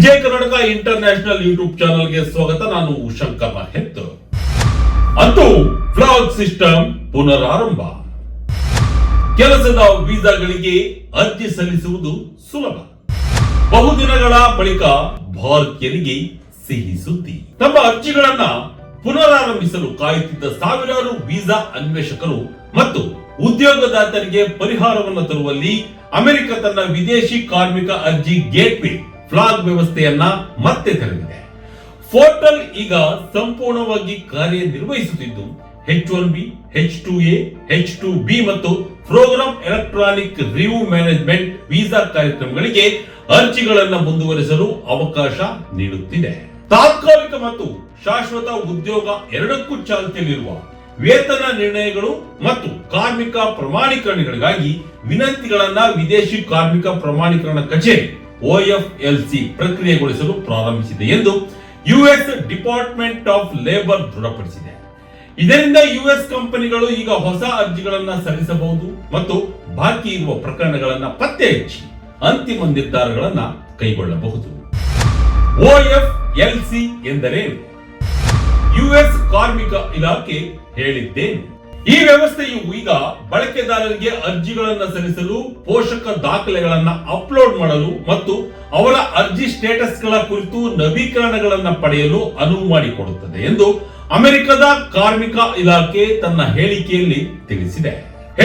ವಿಜಯ Karnataka international YouTube ಚಾನಲ್ಗೆ ಸ್ವಾಗತ. ನಾನು ಶಂಕರ್ ಮಹೆತ್ ಅಂತೂ ಫ್ಲಾಗ್ ಸಿಸ್ಟಮ್ ಪುನರಾರಂಭ. ಕೆಲಸದ ವೀಸಾಗಳಿಗೆ ಅರ್ಜಿ ಸಲ್ಲಿಸುವುದು ಸುಲಭ. ಬಹುದಿನಗಳ ಬಳಿಕ ಭಾರತೀಯರಿಗೆ ಸಿಹಿ ಸುದ್ದಿ. ತಮ್ಮ ಅರ್ಜಿಗಳನ್ನ ಪುನರಾರಂಭಿಸಲು ಕಾಯುತ್ತಿದ್ದ ಸಾವಿರಾರು ವೀಸಾ ಅನ್ವೇಷಕರು ಮತ್ತು ಉದ್ಯೋಗದಾತರಿಗೆ ಪರಿಹಾರವನ್ನು ತರುವಲ್ಲಿ ಅಮೆರಿಕ ತನ್ನ ವಿದೇಶಿ ಕಾರ್ಮಿಕ ಅರ್ಜಿ ಗೇಟ್ವೇ ಫ್ಲಾಗ್ ವ್ಯವಸ್ಥೆಯನ್ನ ಮತ್ತೆ ತೆರೆದಿದೆ. ಪೋರ್ಟಲ್ ಈಗ ಸಂಪೂರ್ಣವಾಗಿ ಕಾರ್ಯನಿರ್ವಹಿಸುತ್ತಿದ್ದು H one B H two A H two B ಮತ್ತು program electronic review management visa ಕಾರ್ಯಕ್ರಮಗಳಿಗೆ ಅರ್ಜಿಗಳನ್ನು ಮುಂದುವರಿಸಲು ಅವಕಾಶ ನೀಡುತ್ತಿದೆ. ತಾತ್ಕಾಲಿಕ ಮತ್ತು ಶಾಶ್ವತ ಉದ್ಯೋಗ ಎರಡಕ್ಕೂ ಚಾಲ್ತಿಯಲ್ಲಿರುವ ವೇತನ ನಿರ್ಣಯಗಳು ಮತ್ತು ಕಾರ್ಮಿಕ ಪ್ರಮಾಣೀಕರಣಗಳಿಗಾಗಿ ವಿನಂತಿಗಳನ್ನ ವಿದೇಶಿ ಕಾರ್ಮಿಕ ಪ್ರಮಾಣೀಕರಣ ಕಚೇರಿ ಒಎಫ್ಎಲ್ಸಿ ಪ್ರಕ್ರಿಯೆಗೊಳಿಸಲು ಪ್ರಾರಂಭಿಸಿದೆ ಎಂದು ಯುಎಸ್ ಡಿಪಾರ್ಟ್ಮೆಂಟ್ ಆಫ್ ಲೇಬರ್ ದೃಢಪಡಿಸಿದೆ. ಇದರಿಂದ ಯುಎಸ್ ಕಂಪನಿಗಳು ಈಗ ಹೊಸ ಅರ್ಜಿಗಳನ್ನು ಸಲ್ಲಿಸಬಹುದು ಮತ್ತು ಬಾಕಿ ಇರುವ ಪ್ರಕರಣಗಳನ್ನು ಪತ್ತೆ ಹಚ್ಚಿ ಅಂತಿಮ ನಿರ್ಧಾರಗಳನ್ನು ಕೈಗೊಳ್ಳಬಹುದು. ಒಎಫ್ಎಲ್ಸಿ ಎಂದರೇನು ಯುಎಸ್ ಕಾರ್ಮಿಕ ಇಲಾಖೆ ಹೇಳಿದ್ದೇನು. ಈ ವ್ಯವಸ್ಥೆಯು ಈಗ ಬಳಕೆದಾರರಿಗೆ ಅರ್ಜಿಗಳನ್ನು ಸಲ್ಲಿಸಲು, ಪೋಷಕ ದಾಖಲೆಗಳನ್ನು ಅಪ್ಲೋಡ್ ಮಾಡಲು ಮತ್ತು ಅವರ ಅರ್ಜಿ ಸ್ಟೇಟಸ್ಗಳ ಕುರಿತು ನವೀಕರಣಗಳನ್ನು ಪಡೆಯಲು ಅನುವು ಮಾಡಿಕೊಡುತ್ತದೆ ಎಂದು ಅಮೆರಿಕದ ಕಾರ್ಮಿಕ ಇಲಾಖೆ ತನ್ನ ಹೇಳಿಕೆಯಲ್ಲಿ ತಿಳಿಸಿದೆ.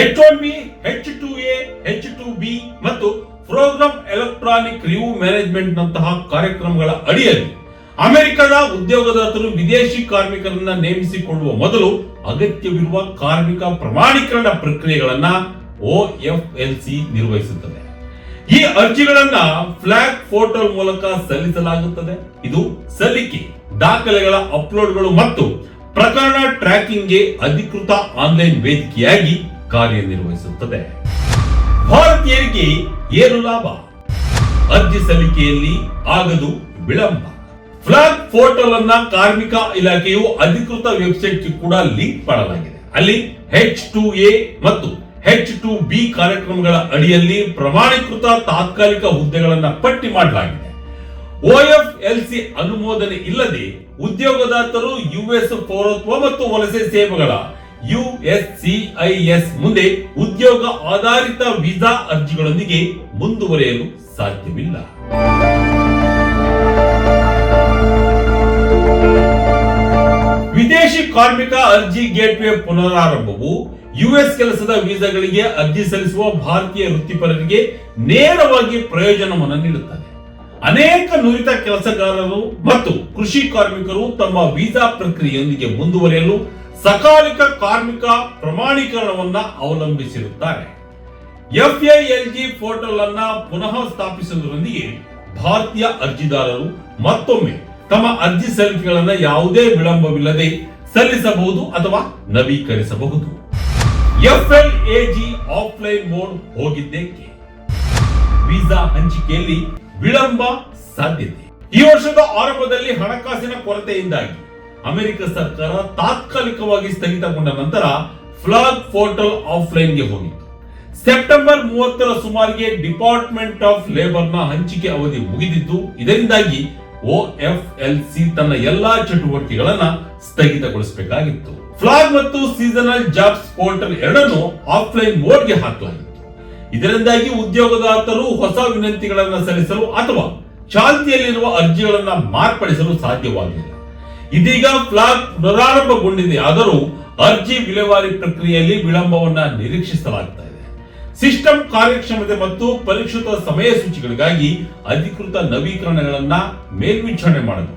H one B H two A H two B ಮತ್ತು ಪ್ರೋಗ್ರಾಂ ಎಲೆಕ್ಟ್ರಾನಿಕ್ ರಿವ್ಯೂ ಮ್ಯಾನೇಜ್ಮೆಂಟ್ ನಂತಹ ಕಾರ್ಯಕ್ರಮಗಳ ಅಡಿಯಲ್ಲಿ ಅಮೆರಿಕದ ಉದ್ಯೋಗದಾತರು ವಿದೇಶಿ ಕಾರ್ಮಿಕರನ್ನ ನೇಮಿಸಿಕೊಳ್ಳುವ ಮೊದಲು ಅಗತ್ಯವಿರುವ ಕಾರ್ಮಿಕ ಪ್ರಮಾಣೀಕರಣ ಪ್ರಕ್ರಿಯೆಗಳನ್ನ ಸಿ ನಿರ್ವಹಿಸುತ್ತದೆ. ಈ ಅರ್ಜಿಗಳನ್ನ ಫ್ಲಾಗ್ ಪೋರ್ಟಲ್ ಮೂಲಕ ಸಲ್ಲಿಸಲಾಗುತ್ತದೆ. ಇದು ಸಲ್ಲಿಕೆ, ದಾಖಲೆಗಳ ಅಪ್ಲೋಡ್ಗಳು ಮತ್ತು ಪ್ರಕರಣ ಟ್ರ್ಯಾಕಿಂಗ್ಗೆ ಅಧಿಕೃತ ಆನ್ಲೈನ್ ವೇದಿಕೆಯಾಗಿ ಕಾರ್ಯನಿರ್ವಹಿಸುತ್ತದೆ. ಭಾರತೀಯರಿಗೆ ಏನು ಲಾಭ? ಅರ್ಜಿ ಸಲ್ಲಿಕೆಯಲ್ಲಿ ಆಗದು ವಿಳಂಬ. ಫ್ಲಾಗ್ ಪೋರ್ಟಲ್ ಅನ್ನ ಕಾರ್ಮಿಕ ಇಲಾಖೆಯು ಅಧಿಕೃತ ವೆಬ್ಸೈಟ್ ಕೂಡ ಲಿಂಕ್ ಮಾಡಲಾಗಿದೆ. ಅಲ್ಲಿ ಹೆಚ್ ಟು ಎ ಮತ್ತು ಹೆಚ್ ಟು ಬಿ ಕಾರ್ಯಕ್ರಮಗಳ ಅಡಿಯಲ್ಲಿ ಪ್ರಮಾಣೀಕೃತ ತಾತ್ಕಾಲಿಕ ಹುದ್ದೆಗಳನ್ನ ಪಟ್ಟಿ ಮಾಡಲಾಗಿದೆ. ಸಿ ಅನುಮೋದನೆ ಇಲ್ಲದೆ ಉದ್ಯೋಗದಾತರು ಯುಎಸ್ ಪೌರತ್ವ ಮತ್ತು ವಲಸೆ ಸೇವೆಗಳ ಯುಎಸ್ಸಿಐಎಸ್ ಮುಂದೆ ಉದ್ಯೋಗ ಆಧಾರಿತ ವೀಸಾ ಅರ್ಜಿಗಳೊಂದಿಗೆ ಮುಂದುವರೆಯಲು ಸಾಧ್ಯವಿಲ್ಲ. ಕಾರ್ಮಿಕ ಅರ್ಜಿ ಗೇಟ್ವೇ ಪುನರಾರಂಭವು ಯುಎಸ್ ಕೆಲಸದ ವೀಸಾಗಳಿಗೆ ಅರ್ಜಿ ಸಲ್ಲಿಸುವ ಭಾರತೀಯ ವೃತ್ತಿಪರರಿಗೆ ನೇರವಾಗಿ ಪ್ರಯೋಜನವನ್ನು ನೀಡುತ್ತದೆ. ಅನೇಕ ನುರಿತ ಕೆಲಸಗಾರರು ಮತ್ತು ಕೃಷಿ ಕಾರ್ಮಿಕರು ತಮ್ಮ ವೀಸಾ ಪ್ರಕ್ರಿಯೆಯೊಂದಿಗೆ ಮುಂದುವರಿಯಲು ಸಕಾಲಿಕ ಕಾರ್ಮಿಕ ಪ್ರಮಾಣೀಕರಣವನ್ನ ಅವಲಂಬಿಸಿರುತ್ತಾರೆ. ಎಫ್ಎಎಲ್ಜಿ ಪೋರ್ಟಲ್ ಅನ್ನ ಪುನಃ ಸ್ಥಾಪಿಸುವುದರೊಂದಿಗೆ ಭಾರತೀಯ ಅರ್ಜಿದಾರರು ಮತ್ತೊಮ್ಮೆ ತಮ್ಮ ಅರ್ಜಿ ಸಲ್ಲಿಕೆಗಳನ್ನು ಯಾವುದೇ ವಿಳಂಬವಿಲ್ಲದೆ ಸಲ್ಲಿಸಬಹುದು ಅಥವಾ ನವೀಕರಿಸಬಹುದು. ಎಫ್ಎಲ್ಎಜಿ ಆಫ್ಲೈನ್ ಮೋಡ್ ಹೋಗಿದ್ದೇಕೆ? ವೀಸಾ ಹಂಚಿಕೆಯಲ್ಲಿ ವಿಳಂಬ ಸಾಧ್ಯತೆ. ಈ ವರ್ಷದ ಆರಂಭದಲ್ಲಿ ಹಣಕಾಸಿನ ಕೊರತೆಯಿಂದಾಗಿ ಅಮೆರಿಕ ಸರ್ಕಾರ ತಾತ್ಕಾಲಿಕವಾಗಿ ಸ್ಥಗಿತಗೊಂಡ ನಂತರ ಫ್ಲಾಗ್ ಪೋರ್ಟಲ್ ಆಫ್ಲೈನ್ಗೆ ಹೋಗಿತ್ತು. ಸೆಪ್ಟೆಂಬರ್ ಮೂವತ್ತರ ಸುಮಾರಿಗೆ ಡಿಪಾರ್ಟ್ಮೆಂಟ್ ಆಫ್ ಲೇಬರ್ನ ಹಂಚಿಕೆ ಅವಧಿ ಮುಗಿದಿದ್ದು, ಇದರಿಂದಾಗಿ ಒಎಫ್ಎಲ್ಸಿ ತನ್ನ ಎಲ್ಲಾ ಚಟುವಟಿಕೆಗಳನ್ನ ಸ್ಥಗಿತಗೊಳಿಸಬೇಕಾಗಿತ್ತು. ಫ್ಲಾಗ್ ಮತ್ತು ಸೀಸನಲ್ ಜಾಬ್ಸ್ ಪೋರ್ಟಲ್ ಎರಡನ್ನು ಆಫ್ಲೈನ್ ಮೋಡ್ಗೆ ಹಾಕಲಾಗಿತ್ತು. ಇದರಿಂದಾಗಿ ಉದ್ಯೋಗದಾತರು ಹೊಸ ವಿನಂತಿಗಳನ್ನು ಸಲ್ಲಿಸಲು ಅಥವಾ ಚಾಲ್ತಿಯಲ್ಲಿರುವ ಅರ್ಜಿಗಳನ್ನ ಮಾರ್ಪಡಿಸಲು ಸಾಧ್ಯವಾಗಿಲ್ಲ ಇದೀಗ ಫ್ಲಾಗ್ ಪುನರಾರಂಭಗೊಂಡಿದೆ ಆದರೂ ಅರ್ಜಿ ವಿಲೇವಾರಿ ಪ್ರಕ್ರಿಯೆಯಲ್ಲಿ ವಿಳಂಬವನ್ನ ನಿರೀಕ್ಷಿಸಲಾಗ್ತಾ ಇದೆ. ಸಿಸ್ಟಮ್ ಕಾರ್ಯಕ್ಷಮತೆ ಮತ್ತು ಪರಿಷ್ಕೃತ ಸಮಯ ಸೂಚಿಗಳಿಗಾಗಿ ಅಧಿಕೃತ ನವೀಕರಣಗಳನ್ನ ಮೇಲ್ವಿಚಾರಣೆ ಮಾಡಲು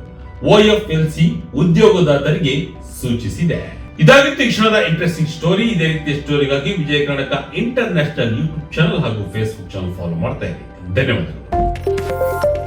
ಓಎಫ್ಎಲ್ಸಿ ಉದ್ಯೋಗದಾತರಿಗೆ ಸೂಚಿಸಿದೆ. ಇದಾಗಿತ್ತು ಈ ಕ್ಷಣದ ಇಂಟ್ರೆಸ್ಟಿಂಗ್ ಸ್ಟೋರಿ. ಇದೇ ರೀತಿಯ ಸ್ಟೋರಿಗಾಗಿ Vijaya Karnataka international YouTube channel ಹಾಗೂ ಫೇಸ್ಬುಕ್ ಚಾನಲ್ ಫಾಲೋ ಮಾಡ್ತಾ ಇರಿ. ಧನ್ಯವಾದಗಳು.